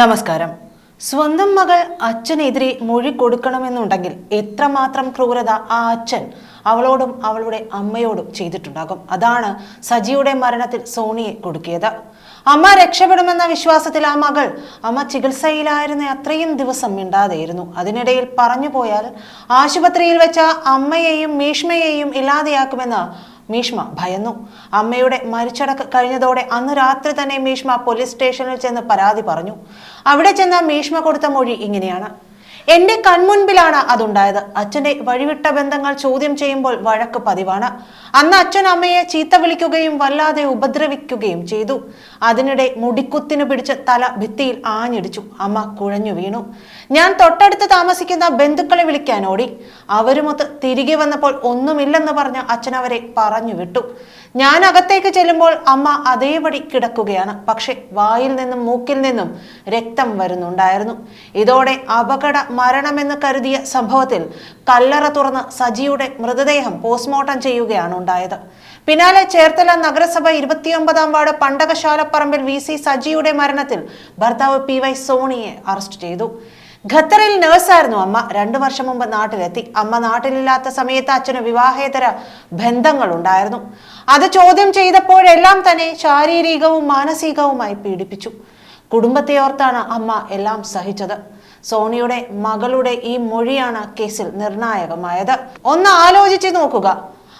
നമസ്കാരം. സ്വന്തം മകൾ അച്ഛനെതിരെ മൊഴി കൊടുക്കണമെന്നുണ്ടെങ്കിൽ എത്രമാത്രം ക്രൂരത ആ അച്ഛൻ അവളോടും അവളുടെ അമ്മയോടും ചെയ്തിട്ടുണ്ടാകും. അതാണ് സജിയുടെ മരണത്തിൽ സോണിയെ കൊടുക്കിയത്. അമ്മ രക്ഷപ്പെടുമെന്ന വിശ്വാസത്തിൽ ആ മകൾ അമ്മ ചികിത്സയിലായിരുന്ന അത്രയും ദിവസം മിണ്ടാതെയിരുന്നു. അതിനിടയിൽ പറഞ്ഞു പോയാൽ ആശുപത്രിയിൽ വെച്ച അമ്മയെയും മീഷ്മയെയും ഇല്ലാതെയാക്കുമെന്ന് മീഷ്മ ഭയന്നു. അമ്മയുടെ മരിച്ചടക്ക് കഴിഞ്ഞതോടെ അന്ന് രാത്രി തന്നെ മീഷ്മ പോലീസ് സ്റ്റേഷനിൽ ചെന്ന് പരാതി പറഞ്ഞു. അവിടെ ചെന്ന മീഷ്മ കൊടുത്ത മൊഴി ഇങ്ങനെയാണ്. എന്റെ കൺമുൻപിലാണ് അതുണ്ടായത്. അച്ഛന്റെ വഴിവിട്ട ബന്ധങ്ങൾ ചോദ്യം ചെയ്യുമ്പോൾ വഴക്ക് പതിവാണ്. അന്ന് അച്ഛൻ അമ്മയെ ചീത്ത വിളിക്കുകയും വല്ലാതെ ഉപദ്രവിക്കുകയും ചെയ്തു. അതിനിടെ മുടിക്കുത്തിനു പിടിച്ച് തല ഭിത്തിയിൽ ആഞ്ഞിടിച്ചു. അമ്മ കുഴഞ്ഞു വീണു. ഞാൻ തൊട്ടടുത്ത് താമസിക്കുന്ന ബന്ധുക്കളെ വിളിക്കാൻ ഓടി. അവരുമൊത്ത് തിരികെ വന്നപ്പോൾ ഒന്നുമില്ലെന്ന് പറഞ്ഞ് അച്ഛൻ അവരെ പറഞ്ഞു വിട്ടു. ഞാൻ അകത്തേക്ക് ചെല്ലുമ്പോൾ അമ്മ അതേപടി കിടക്കുകയാണ്. പക്ഷെ വായിൽ നിന്നും മൂക്കിൽ നിന്നും രക്തം വരുന്നുണ്ടായിരുന്നു. ഇതോടെ അപകട മരണമെന്ന് കരുതിയ സംഭവത്തിൽ കല്ലറ തുറന്ന് സജിയുടെ മൃതദേഹം പോസ്റ്റ്മോർട്ടം ചെയ്യുകയാണ് ഉണ്ടായത്. പിന്നാലെ ചേർത്തല നഗരസഭ ഇരുപത്തിയൊമ്പതാം വാർഡ് പണ്ടകശാലപ്പറമ്പിൽ വി സി സജിയുടെ മരണത്തിൽ ഭർത്താവ് പി വൈ സോണിയെ അറസ്റ്റ് ചെയ്തു. ഖത്തറിൽ നേഴ്സായിരുന്നു അമ്മ. രണ്ടു വർഷം മുമ്പ് നാട്ടിലെത്തി. അമ്മ നാട്ടിലില്ലാത്ത സമയത്ത് അച്ഛന് വിവാഹേതര ബന്ധങ്ങൾ ഉണ്ടായിരുന്നു അത് ചോദ്യം ചെയ്തപ്പോഴെല്ലാം തന്നെ ശാരീരികവും മാനസികവുമായി പീഡിപ്പിച്ചു. കുടുംബത്തെ ഓർത്താണ് അമ്മ എല്ലാം സഹിച്ചത്. സോണിയുടെ മകളുടെ ഈ മൊഴിയാണ് കേസിൽ നിർണായകമായത്. ഒന്ന് ആലോചിച്ച് നോക്കുക.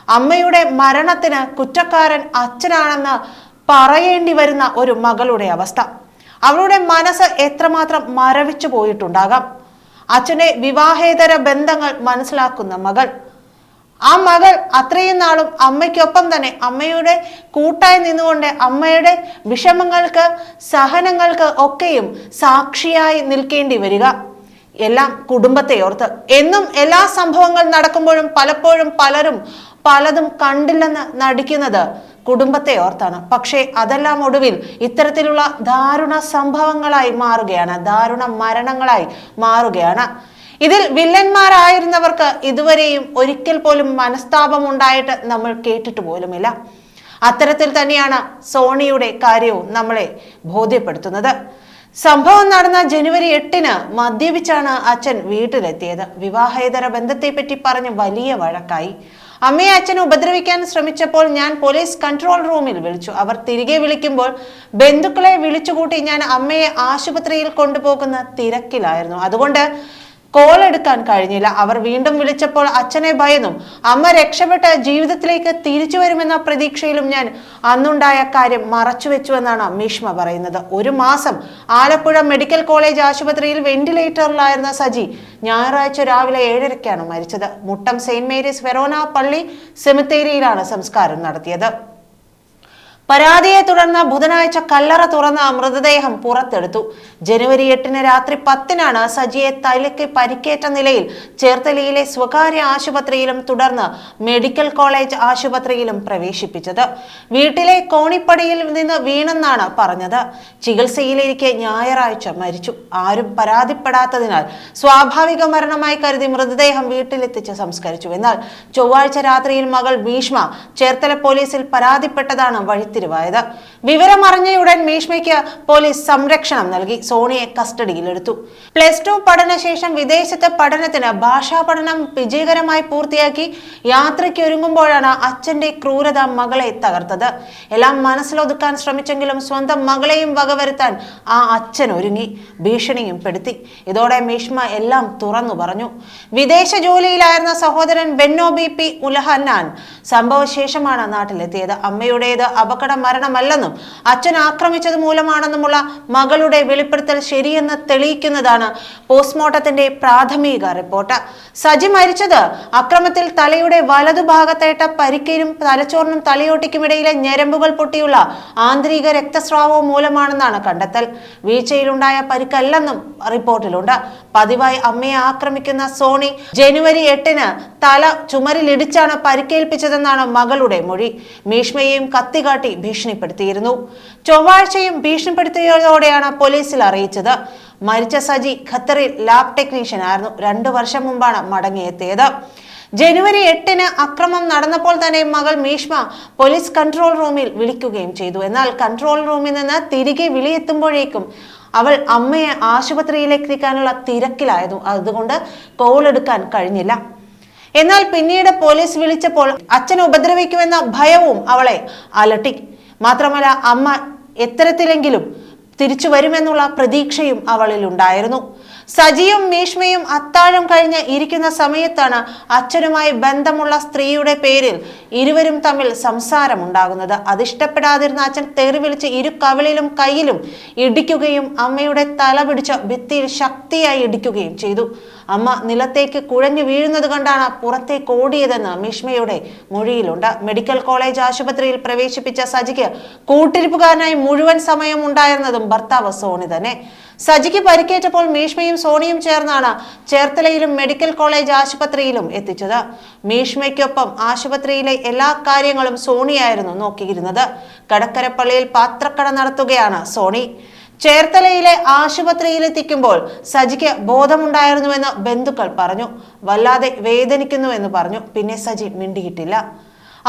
അമ്മയുടെ മരണത്തിന് കുറ്റക്കാരൻ അച്ഛനാണെന്ന് പറയേണ്ടി വരുന്ന ഒരു മകളുടെ അവസ്ഥ. അവളുടെ മനസ്സ് എത്രമാത്രം മരവിച്ചു പോയിട്ടുണ്ടാകാം? അച്ഛനെ വിവാഹേതര ബന്ധങ്ങൾ മനസ്സിലാക്കുന്ന മകൾ. ആ മകൾ അത്രയും നാളും അമ്മയ്ക്കൊപ്പം തന്നെ അമ്മയുടെ കൂട്ടായി നിന്നുകൊണ്ട് അമ്മയുടെ വിഷമങ്ങൾക്ക് സഹനങ്ങൾക്ക് ഒക്കെയും സാക്ഷിയായി നിൽക്കേണ്ടി വരിക. എല്ലാം കുടുംബത്തെ ഓർത്ത്. എന്നും എല്ലാ സംഭവങ്ങൾ നടക്കുമ്പോഴും പലപ്പോഴും പലരും പലതും കണ്ടില്ലെന്ന് നടിക്കുന്നത് കുടുംബത്തെ ഓർത്താണ്. പക്ഷേ അതെല്ലാം ഒടുവിൽ ഇത്തരത്തിലുള്ള ദാരുണ സംഭവങ്ങളായി മാറുകയാണ്. ദാരുണ മരണങ്ങളായി മാറുകയാണ്. ഇതിൽ വില്ലന്മാരായിരുന്നവർക്ക് ഇതുവരെയും ഒരിക്കൽ പോലും മനസ്താപം ഉണ്ടായിട്ട് നമ്മൾ കേട്ടിട്ട് പോലുമില്ല. അത്തരത്തിൽ തന്നെയാണ് സോണിയുടെ കാര്യവും നമ്മളെ ബോധ്യപ്പെടുത്തുന്നത്. സംഭവം നടന്ന ജനുവരി എട്ടിന് മദ്യപിച്ചാണ് അച്ഛൻ വീട്ടിലെത്തിയത്. വിവാഹേതര ബന്ധത്തെപ്പറ്റി പറഞ്ഞ് വലിയ വഴക്കായി. അമ്മയെ അച്ഛനെ ഉപദ്രവിക്കാൻ ശ്രമിച്ചപ്പോൾ ഞാൻ പോലീസ് കൺട്രോൾ റൂമിൽ വിളിച്ചു. അവർ തിരികെ വിളിക്കുമ്പോൾ ബന്ധുക്കളെ വിളിച്ചുകൂട്ടി ഞാൻ അമ്മയെ ആശുപത്രിയിൽ കൊണ്ടുപോകുന്ന തിരക്കിലായിരുന്നു. അതുകൊണ്ട് കോൾ എടുക്കാൻ കഴിഞ്ഞില്ല. അവർ വീണ്ടും വിളിച്ചപ്പോൾ അച്ഛനെ ഭയന്നും. അമ്മ രക്ഷപ്പെട്ട ജീവിതത്തിലേക്ക് തിരിച്ചു വരുമെന്ന പ്രതീക്ഷയിലും ഞാൻ അന്നുണ്ടായ കാര്യം മറച്ചു വെച്ചുവെന്നാണ് മീഷ്മ പറയുന്നത്. ഒരു മാസം ആലപ്പുഴ മെഡിക്കൽ കോളേജ് ആശുപത്രിയിൽ വെന്റിലേറ്ററിലായിരുന്ന സജി ഞായറാഴ്ച രാവിലെ ഏഴരയ്ക്കാണ് മരിച്ചത്. മുട്ടം സെയിന്റ് മേരീസ് വെറോന പള്ളി സെമിത്തേരിയിലാണ് സംസ്കാരം നടത്തിയത്. പരാതിയെ തുടർന്ന് ബുധനാഴ്ച കല്ലറ തുറന്ന മൃതദേഹം പുറത്തെടുത്തു. ജനുവരി എട്ടിന് രാത്രി പത്തിനാണ് സജിയെ തലയ്ക്ക് പരിക്കേറ്റ നിലയിൽ ചേർത്തലയിലെ സ്വകാര്യ ആശുപത്രിയിലും തുടർന്ന് മെഡിക്കൽ കോളേജ് ആശുപത്രിയിലും പ്രവേശിപ്പിച്ചത്. വീട്ടിലെ കോണിപ്പടിയിൽ നിന്ന് വീണെന്നാണ് പറഞ്ഞത്. ചികിത്സയിലിരിക്കെ ഞായറാഴ്ച മരിച്ചു. ആരും പരാതിപ്പെടാത്തതിനാൽ സ്വാഭാവിക മരണമായി കരുതി മൃതദേഹം വീട്ടിലെത്തിച്ച് സംസ്കരിച്ചു. എന്നാൽ ചൊവ്വാഴ്ച രാത്രിയിൽ മകൾ ഭീഷ്മ ചേർത്തല പോലീസിൽ പരാതിപ്പെട്ടതാണ് വഴിത്തിരിവായത് വിവരമറിഞ്ഞയുടൻ മീഷ്മയ്ക്ക് പോലീസ് സംരക്ഷണം നൽകി. സോണിയെ കസ്റ്റഡിയിലെടുത്തു. പ്ലസ് ടു പഠനശേഷം വിദേശത്തെ പഠനത്തിന് ഭാഷാ പഠനം വിജയകരമായി പൂർത്തിയാക്കി. യാത്രയ്ക്ക് ഒരുങ്ങുമ്പോഴാണ് അച്ഛന്റെ ക്രൂരത മകളെ തകർത്തത്. എല്ലാം മനസ്സിലൊതുക്കാൻ ശ്രമിച്ചെങ്കിലും സ്വന്തം മകളെയും വകവരുത്താൻ ആ അച്ഛൻ ഒരുങ്ങി. ഭീഷണിയും പെടുത്തി. ഇതോടെ മീഷ്മ എല്ലാം തുറന്നു പറഞ്ഞു. വിദേശ ജോലിയിലായിരുന്ന സഹോദരൻ ബെന്നോ ബി പി ഉലഹന്നാൻ സംഭവശേഷമാണ് നാട്ടിലെത്തിയത്. അമ്മയുടേത് അപകട മരണമല്ലെന്നും അച്ഛൻ ആക്രമിച്ചത് മൂലമാണെന്നുമുള്ള മകളുടെ വെളിപ്പെടുത്തൽ ശരിയെന്ന് തെളിയിക്കുന്നതാണ് പോസ്റ്റ്മോർട്ടത്തിന്റെ പ്രാഥമിക റിപ്പോർട്ട്. സജി മരിച്ചത് അക്രമത്തിൽ തലയുടെ വലതുഭാഗത്തേട്ട പരിക്കേരും തലച്ചോറിനും തലയോട്ടിക്കുമിടയിലെ ഞരമ്പുകൾ പൊട്ടിയുള്ള ആന്തരിക രക്തസ്രാവവും മൂലമാണെന്നാണ് കണ്ടെത്തൽ. വീഴ്ചയിലുണ്ടായ പരിക്കല്ലെന്നും റിപ്പോർട്ടിലുണ്ട്. പതിവായി അമ്മയെ ആക്രമിക്കുന്ന സോണി ജനുവരി എട്ടിന് തല ചുമരിലിടിച്ചാണ് പരിക്കേൽപ്പിച്ചതെന്നാണ് മകളുടെ മൊഴി. മീഷ്മയെയും കത്തികാട്ടി ഭീഷണിപ്പെടുത്തിയിരുന്നു. ചൊവ്വാഴ്ചയും ഭീഷണിപ്പെടുത്തിയതോടെയാണ് പോലീസിൽ അറിയിച്ചത്. മരിച്ച സജി ഖത്തറിൽ ലാബ് ടെക്നീഷ്യൻ ആയിരുന്നു രണ്ടു വർഷം മുമ്പാണ് മടങ്ങിയെത്തിയത്. ജനുവരി എട്ടിന് അക്രമം നടന്നപ്പോൾ തന്നെ മകൾ മീഷ്മ പോലീസ് കൺട്രോൾ റൂമിൽ വിളിക്കുകയും ചെയ്തു. എന്നാൽ കൺട്രോൾ റൂമിൽ നിന്ന് തിരികെ വിളിയെത്തുമ്പോഴേക്കും അവൾ അമ്മയെ ആശുപത്രിയിലേക്ക് എത്തിക്കാനുള്ള തിരക്കിലായിരുന്നു. അതുകൊണ്ട് കോൾ എടുക്കാൻ കഴിഞ്ഞില്ല. എന്നാൽ പിന്നീട് പോലീസ് വിളിച്ചപ്പോൾ അച്ഛൻ ഉപദ്രവിക്കുമെന്ന ഭയവും അവളെ അലട്ടി. മാത്രമല്ല അമ്മ എത്തരത്തിലെങ്കിലും തിരിച്ചു വരുമെന്നുള്ള പ്രതീക്ഷയും അവളിൽ ഉണ്ടായിരുന്നു സജിയും മീഷ്മയും അത്താഴം കഴിഞ്ഞ് ഇരിക്കുന്ന സമയത്താണ് അച്ഛനുമായി ബന്ധമുള്ള സ്ത്രീയുടെ പേരിൽ ഇരുവരും തമ്മിൽ സംസാരമുണ്ടാകുന്നത്. അതിഷ്ടപ്പെടാതിരുന്ന അച്ഛൻ തെറി വിളിച്ച് ഇരു കവിളിലും കയ്യിലും ഇടിക്കുകയും അമ്മയുടെ തല പിടിച്ച ഭിത്തിയിൽ ശക്തിയായി ഇടിക്കുകയും ചെയ്തു. അമ്മ നിലത്തേക്ക് കുഴഞ്ഞു വീഴുന്നത് കണ്ടാണ് പുറത്തേക്ക് ഓടിയതെന്ന് മിഷ്മയുടെ മൊഴിയിലുണ്ട്. മെഡിക്കൽ കോളേജ് ആശുപത്രിയിൽ പ്രവേശിപ്പിച്ച സജിക്ക് കൂട്ടിരിപ്പുകാരനായി മുഴുവൻ സമയം ഉണ്ടായിരുന്നതും ഭർത്താവ് സോണി തന്നെ. സജിക്ക് പരിക്കേറ്റപ്പോൾ മീഷ്മയും സോണിയും ചേർന്നാണ് ചേർത്തലയിലും മെഡിക്കൽ കോളേജ് ആശുപത്രിയിലും എത്തിച്ചത്. മീഷ്മയ്ക്കൊപ്പം ആശുപത്രിയിലെ എല്ലാ കാര്യങ്ങളും സോണിയായിരുന്നു നോക്കിയിരുന്നത്. കടക്കരപ്പള്ളിയിൽ പാത്രക്കട നടത്തുകയാണ് സോണി. ചേർത്തലയിലെ ആശുപത്രിയിലെത്തിക്കുമ്പോൾ സജിക്ക് ബോധമുണ്ടായിരുന്നുവെന്ന് ബന്ധുക്കൾ പറഞ്ഞു. വല്ലാതെ വേദനിക്കുന്നുവെന്ന് പറഞ്ഞു. പിന്നെ സജി മിണ്ടിയിട്ടില്ല.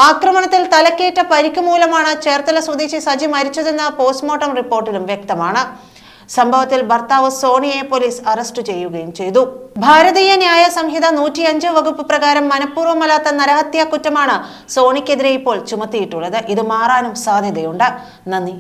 ആക്രമണത്തിൽ തലക്കേറ്റ പരിക്ക് മൂലമാണ് ചേർത്തല സ്വദേശി സജി മരിച്ചതെന്ന് പോസ്റ്റ്മോർട്ടം റിപ്പോർട്ടിലും വ്യക്തമാണ്. സംഭവത്തിൽ ഭർത്താവ് സോണിയെ പോലീസ് അറസ്റ്റ് ചെയ്യുകയും ചെയ്തു. ഭാരതീയ ന്യായ സംഹിത നൂറ്റിയഞ്ച് വകുപ്പ് പ്രകാരം മനഃപൂർവമല്ലാത്ത നരഹത്യാ കുറ്റമാണ് സോണിക്കെതിരെ ഇപ്പോൾ ചുമത്തിയിട്ടുള്ളത്. ഇത് മാറാനും സാധ്യതയുണ്ട്. നന്ദി.